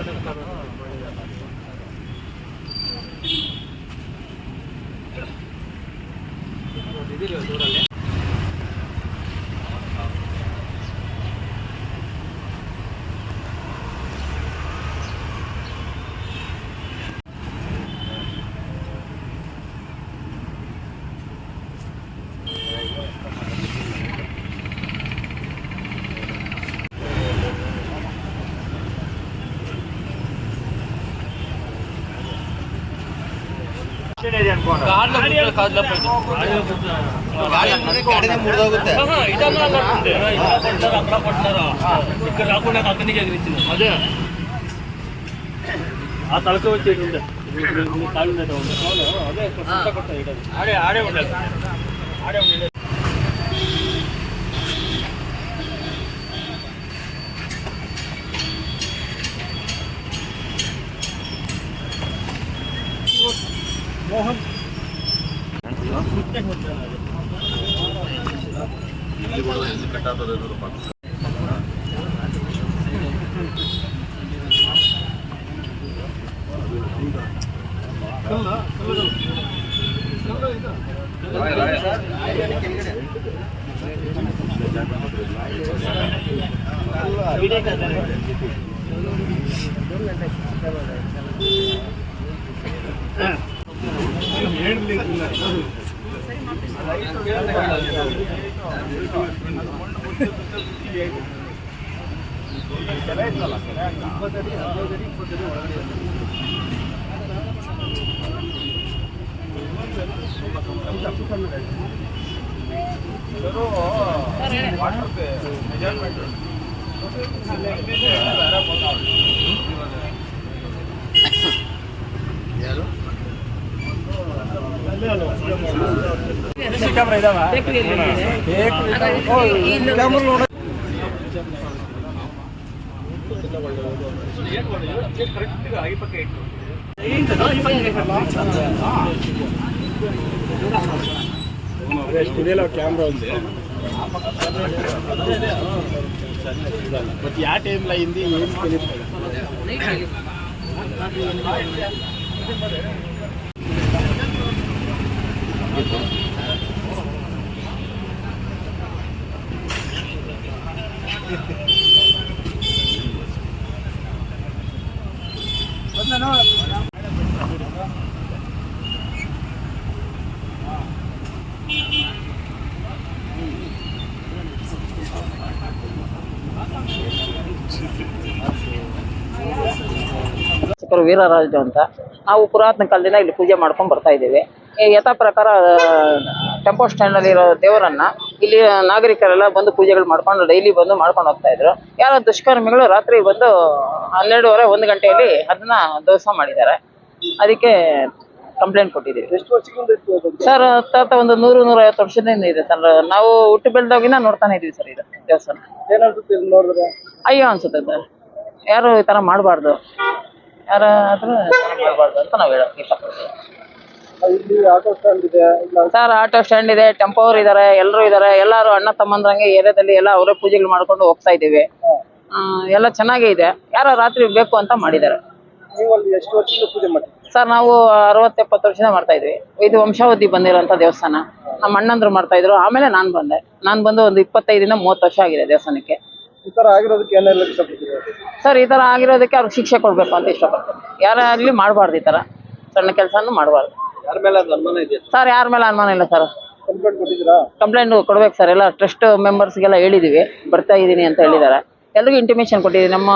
出てるよ。ఇక్కడ రాకుండా అక్కడి నుంచి ఎగిరించింది అదే ఆ తలక వచ్చేది ఉండే కాళ్ళు అదే ఆడే ఉండాలి ఆడే ఉండాలి. ಇಲ್ಲಿ ಕೂಡ ಎಲ್ಲಿ ಹೇಳಲಿಕ್ಕಿಲ್ಲ. ಅಲ್ಲ ಇದು ಏನಾಗಿದೆಯೋ ಯಾರು? ಒಂದು ಅಂತ ఉండదు ఆడే ఉండదు స్టూడియోలో కెమెరా ఉంది బట్ యా టైంలో అయింది ఏం తెలియదు ವೀರರಾಜು ಅಂತ. ನಾವು ಪುರಾತನ ಕಾಲದಿಂದ ಇಲ್ಲಿ ಪೂಜೆ ಮಾಡ್ಕೊಂಡು ಬರ್ತಾ ಇದ್ದೇವೆ. ಯಥಾ ಪ್ರಕಾರ ಟೆಂಪೋ ಸ್ಟ್ಯಾಂಡ್ ಅಲ್ಲಿ ಇರೋ ದೇವರನ್ನ ಇಲ್ಲಿ ನಾಗರಿಕರೆಲ್ಲ ಬಂದು ಪೂಜೆಗಳು ಮಾಡ್ಕೊಂಡು ಡೈಲಿ ಬಂದು ಮಾಡ್ಕೊಂಡು ಹೋಗ್ತಾ ಇದ್ರು. ಯಾರೋ ದುಷ್ಕರ್ಮಿಗಳು ರಾತ್ರಿ ಬಂದು ಹನ್ನೆರಡುವರೆ ಒಂದು ಗಂಟೆಯಲ್ಲಿ ಅದನ್ನ ಧ್ವಂಸ ಮಾಡಿದ್ದಾರೆ. ಅದಕ್ಕೆ ಕಂಪ್ಲೇಂಟ್ ಕೊಟ್ಟಿದ್ದೀವಿ. ಸರ್ ತಾತ ಒಂದು ನೂರು ನೂರೈವತ್ತು ವರ್ಷದಿಂದ ಇದೆ ಸರ್. ನಾವು ಹುಟ್ಟು ಬೆಳೆದಾಗಿನ ನೋಡ್ತಾನೆ ಇದೀವಿ ಸರ್ ಇದು ದೇವಸ್ಥಾನ. ಅಯ್ಯೋ ಅನ್ಸುತ್ತೆ ಸರ್. ಯಾರು ಈ ತರ ಮಾಡಬಾರ್ದು. ಯಾರಾದ್ರೂ ಮಾಡಬಾರ್ದು ಅಂತ ನಾವು ಹೇಳೋಕೆ ಇಷ್ಟಪಡ್ತೀವಿ ಸರ್ ಆಟೋ ಸ್ಟ್ಯಾಂಡ್ ಇದೆ. ಟೆಂಪೋ ಅವ್ರು ಇದ್ದಾರೆ ಎಲ್ಲರೂ ಇದಾರೆ ಎಲ್ಲರೂ ಅಣ್ಣ ತಮ್ಮಂದ್ರಂಗೆ ಏರಿಯಾದಲ್ಲಿ ಎಲ್ಲ ಅವರೇ ಪೂಜೆಗಳು ಮಾಡ್ಕೊಂಡು ಹೋಗ್ತಾ ಇದ್ದೀವಿ. ಆಹ್ಹ್ ಎಲ್ಲ ಚೆನ್ನಾಗೇ ಇದೆ. ಯಾರೋ ರಾತ್ರಿ ಬೇಕು ಅಂತ ಮಾಡಿದ್ದಾರೆ. ನೀವು ಅಲ್ಲಿ ಎಷ್ಟು ವರ್ಷದಿಂದ ಪೂಜೆ ಮಾಡ್ತೀವಿ ಸರ್ ನಾವು ಅರವತ್ತೆಪ್ಪತ್ತು ವರ್ಷದಿಂದ ಮಾಡ್ತಾ ಇದ್ವಿ. ಇದು ವಂಶಾವಧಿ ಬಂದಿರೋಂಥ ದೇವಸ್ಥಾನ. ನಮ್ಮ ಅಣ್ಣಂದ್ರು ಮಾಡ್ತಾ ಇದ್ರು. ಆಮೇಲೆ ನಾನು ಬಂದೆ. ನಾನು ಬಂದು ಒಂದು ಇಪ್ಪತ್ತೈದಿಂದ ಮೂವತ್ತು ವರ್ಷ ಆಗಿದೆ ದೇವಸ್ಥಾನಕ್ಕೆ. ಈ ತರ ಆಗಿರೋದಕ್ಕೆ ಏನೆಲ್ಲ ಸರ್ ಈ ಥರ ಆಗಿರೋದಕ್ಕೆ ಅವ್ರಿಗೆ ಶಿಕ್ಷೆ ಕೊಡಬೇಕು ಅಂತ ಇಷ್ಟಪಡ್ತೀನಿ. ಯಾರೇ ಆಗಲಿ ಮಾಡಬಾರ್ದು ಈ ಥರ ಸಣ್ಣ ಕೆಲಸನೂ ಮಾಡಬಾರ್ದು. ಸರ್? ಯಾರ ಮೇಲೆ ಅನುಮಾನ ಇಲ್ಲ ಸರ್. ಕಂಪ್ಲೇಂಟ್ ಕೊಡ್ಬೇಕು ಸರ್. ಎಲ್ಲ ಟ್ರಸ್ಟ್ ಮೆಂಬರ್ಸ್ ಮೆಂಬರ್ಸ್ಗೆಲ್ಲ ಹೇಳಿದೀವಿ. ಬರ್ತಾ ಇದ್ದೀನಿ ಅಂತ ಹೇಳಿದಾರೆ ಎಲ್ರಿಗೂ ಇಂಟಿಮೇಷನ್ ಕೊಟ್ಟಿದೀವಿ ನಮ್ಮ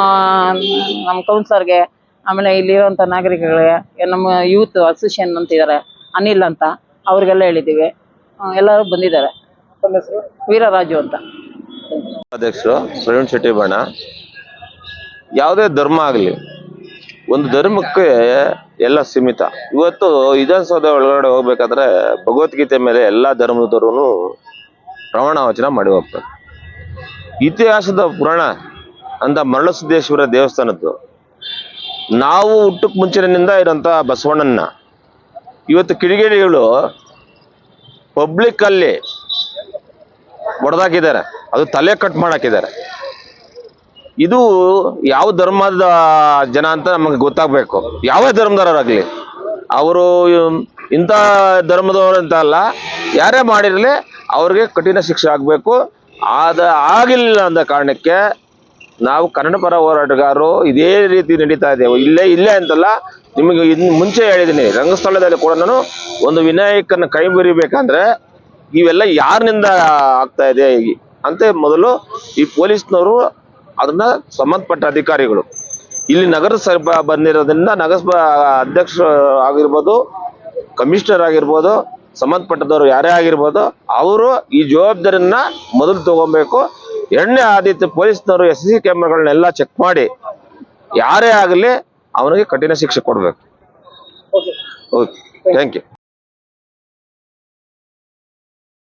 ನಮ್ಮ ಕೌನ್ಸರ್ಗೆ ಆಮೇಲೆ ಇಲ್ಲಿರುವಂಥ ನಾಗರಿಕಗಳಿಗೆ ನಮ್ಮ ಯೂತ್ ಅಸೋಸಿಯೇಷನ್ ಅಂತ ಇದಾರೆ ಅನಿಲ್ ಅಂತ ಅವ್ರಿಗೆಲ್ಲ ಹೇಳಿದ್ದೀವಿ ಎಲ್ಲರೂ ಬಂದಿದ್ದಾರೆ. ವೀರರಾಜು ಅಂತ. ಅಧ್ಯಕ್ಷರು ಪ್ರವೀಣ್ ಶೆಟ್ಟಿ ಬಣ್ಣ ಯಾವುದೇ ಧರ್ಮ ಆಗಲಿ ಒಂದು ಧರ್ಮಕ್ಕೆ ಎಲ್ಲ ಸೀಮಿತ. ಇವತ್ತು ವಿಧಾನಸೌಧ ಒಳಗಡೆ ಹೋಗ್ಬೇಕಾದ್ರೆ ಭಗವದ್ಗೀತೆ ಮೇಲೆ ಎಲ್ಲ ಧರ್ಮದವರು ಪ್ರಮಾಣ ವಚನ ಮಾಡಿ ಹೋಗ್ತಾರೆ. ಇತಿಹಾಸದ ಪುರಾಣ ಅಂತ ಮರಳಸಿದ್ದೇಶ್ವರ ದೇವಸ್ಥಾನದ್ದು. ನಾವು ಹುಟ್ಟಕ್ಕೆ ಮುಂಚಿನಿಂದ ಇರೋಂಥ ಬಸವಣ್ಣನ ಇವತ್ತು ಕಿಡಿಗೇಡಿಗಳು ಪಬ್ಲಿಕ್ ಅಲ್ಲಿ ಹೊಡೆದಾಕಿದ್ದಾರೆ ಅದು ತಲೆ ಕಟ್ ಮಾಡಾಕಿದ್ದಾರೆ. ಇದು ಯಾವ ಧರ್ಮದ ಜನ ಅಂತ ನಮಗೆ ಗೊತ್ತಾಗ್ಬೇಕು. ಯಾವ ಧರ್ಮದವರಾಗ್ಲಿ? ಅವರು ಇಂಥ ಧರ್ಮದವರು ಅಂತ ಅಲ್ಲ, ಯಾರೇ ಮಾಡಿರಲಿ ಅವ್ರಿಗೆ ಕಠಿಣ ಶಿಕ್ಷೆ ಆಗಬೇಕು. ಆದ ಆಗಿಲ್ಲ ಅಂದ ಕಾರಣಕ್ಕೆ ನಾವು ಕನ್ನಡ ಪರ ಹೋರಾಟಗಾರರು ಇದೇ ರೀತಿ ನಡೀತಾ ಇದ್ದೇವೆ. ಇಲ್ಲೇ ಇಲ್ಲೇ ಅಂತಲ್ಲ, ನಿಮಗೆ ಇನ್ನು ಮುಂಚೆ ಹೇಳಿದ್ದೀನಿ ರಂಗಸ್ಥಳದಲ್ಲಿ ಕೂಡ ನಾನು ಒಂದು ವಿನಾಯಕನ ಕೈ ಬರಿಬೇಕಂದ್ರೆ ಇವೆಲ್ಲ ಯಾರಿನಿಂದ ಆಗ್ತಾ ಇದೆ? ಅಂತ ಮೊದಲು ಈ ಪೊಲೀಸ್ನವರು ಅದನ್ನ ಸಂಬಂಧಪಟ್ಟ ಅಧಿಕಾರಿಗಳು. ಇಲ್ಲಿ ನಗರಸಭೆ ಬಂದಿರೋದ್ರಿಂದ ನಗರಸಭಾ ಅಧ್ಯಕ್ಷ ಆಗಿರ್ಬೋದು ಕಮಿಷನರ್ ಆಗಿರ್ಬೋದು ಸಂಬಂಧಪಟ್ಟದವರು ಯಾರೇ ಆಗಿರ್ಬೋದು ಅವರು ಈ ಜವಾಬ್ದಾರಿಯನ್ನ ಮೊದಲು ತಗೊಬೇಕು. ಎರಡನೇ ಆದಿತ್ಯ ಪೊಲೀಸ್ನವರು ಎಸ್ ಸಿ ಕ್ಯಾಮ್ರಾಗಳನ್ನೆಲ್ಲ ಚೆಕ್ ಮಾಡಿ ಯಾರೇ ಆಗಲಿ ಅವನಿಗೆ ಕಠಿಣ ಶಿಕ್ಷೆ ಕೊಡ್ಬೇಕು. Okay okay thank you